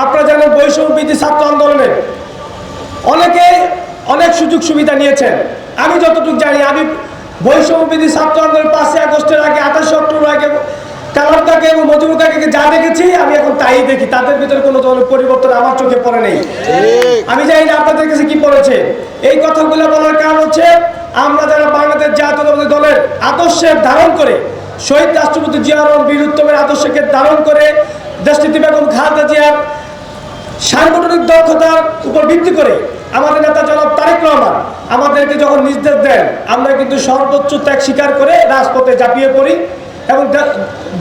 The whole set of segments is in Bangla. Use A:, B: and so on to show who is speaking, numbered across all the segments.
A: আপনারা জানেন বৈষম্য বিধি ছাত্র আন্দোলনে অনেকে অনেক সুযোগ সুবিধা নিয়েছেন। আমি যতটুকু জানি আমি বৈষম্য ছাত্র আন্দোলন পাঁচই আগস্টের আগে আঠাশে অক্টোবর আগে কালামটাকে এবং মজুর কাকে যা দেখেছি আমি এখন তাই দেখি। তাদের ভিতরে কোনো ধরনের পরিবর্তন আমার চোখে পড়ে নেই। আমি জানি না আপনাদের কাছে কি পড়েছে। এই কথাগুলো বলার কারণ হচ্ছে আমরা যারা বাংলাদেশ জাতীয়তাবাদী দলের আদর্শের ধারণ করে শহীদ রাষ্ট্রপতি জিয়া রহমান বীর উত্তমের আদর্শকে ধারণ করে দেশনীতি বেগম খালেদা সাংগঠনিক দক্ষতার উপর ভিত্তি করে আমাদের নেতা জনাব তারেক রহমান আমাদেরকে যখন নির্দেশ দেন, আমরা কিন্তু সর্বোচ্চ ত্যাগ স্বীকার করে রাজপথে ঝাঁপিয়ে পড়ি এবং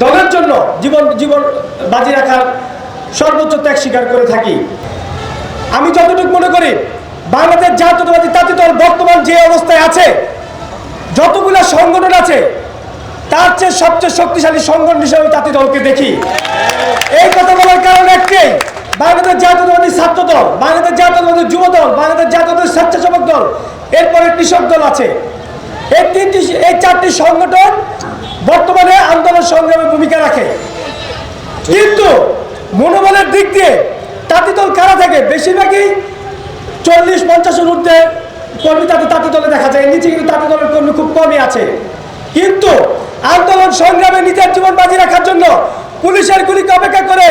A: দলের জন্য জীবন জীবন বাজি রাখার সর্বোচ্চ ত্যাগ স্বীকার করে থাকি। আমি যতটুকু মনে করি, বাংলাদেশ জাতীয়তাবাদী তাঁতি দল বর্তমান যে অবস্থায় আছে, যতগুলো সংগঠন আছে, তার চেয়ে সবচেয়ে শক্তিশালী সংগঠন হিসেবে তাঁতি দলকে দেখি। এই কথা বলার কারণ একটাই বাংলাদেশ জাতীয়তাবাদী ছাত্র দল বাংলাদেশ জাতীয়তাবাদী যুব দল বাংলাদেশ জাতীয়তাবাদী স্বেচ্ছাসেবক দল, এরপরে কৃষক দল আছে। এই তিনটি, এই চারটি সংগঠন বর্তমানে আন্দোলন সংগ্রামে ভূমিকা রাখে। কিন্তু মনোবলের দিক দিয়ে তাঁতি দল কারা থাকে? বেশিরভাগই চল্লিশ, পঞ্চাশের ঊর্ধ্বে কর্মী তাতে, তাঁতি দলে দেখা যায়। নিচে কিন্তু তাঁতি দলের কর্মী খুব কমই আছে। কিন্তু আন্দোলন সংগ্রামে নিজের জীবন বাজি রাখার জন্য পুলিশের গুলিকে অপেক্ষা করে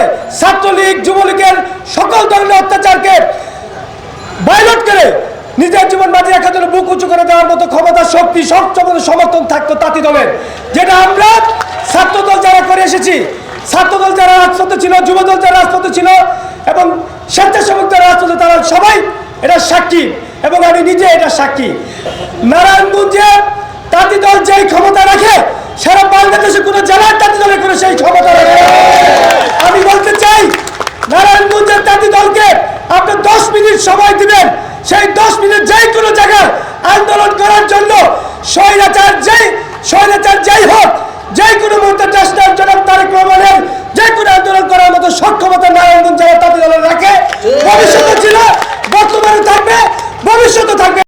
A: নিজের জীবন বাজি রাখার জন্য বুক উঁচু করে দেওয়ার মতো ক্ষমতা, শক্তি সবচেয়ে সমর্থন থাকতো তাঁতি দলের। যেটা আমরা ছাত্রদল যারা করে এসেছি, ছাত্রদল যারা রাজপথে ছিল, যুবদল যারা রাজপথে ছিল, এবং স্বেচ্ছাসেবক যারা রাজপথে, তারা সবাই এটা সাক্ষী, এবং আমি নিজে এটা সাক্ষী। নারায়ণগঞ্জে তাঁতি দল যেই ক্ষমতা রাখে, সারা বাংলাদেশে কোনো জেলার তাঁতি দলের কোনো সেই ক্ষমতা রাখে আমি বলতে চাই, নারায়ণগঞ্জের জাতি দলকে আপনি দশ মিনিট সময় দিবেন সেই দশ মিনিট যে কোনো জায়গায় আন্দোলন করার জন্য স্বৈরাচার যেই স্বৈরাচার যাই হোক যে কোনো মুহূর্তে চেষ্টার জন্য তারেক রহমানের যে কোনো আন্দোলন করার মতো সক্ষমতা নারায়ণগঞ্জ জেলা তাদের রাখে। ভবিষ্যতে ছিল বর্তমানে থাকবে ভবিষ্যতে থাকবে।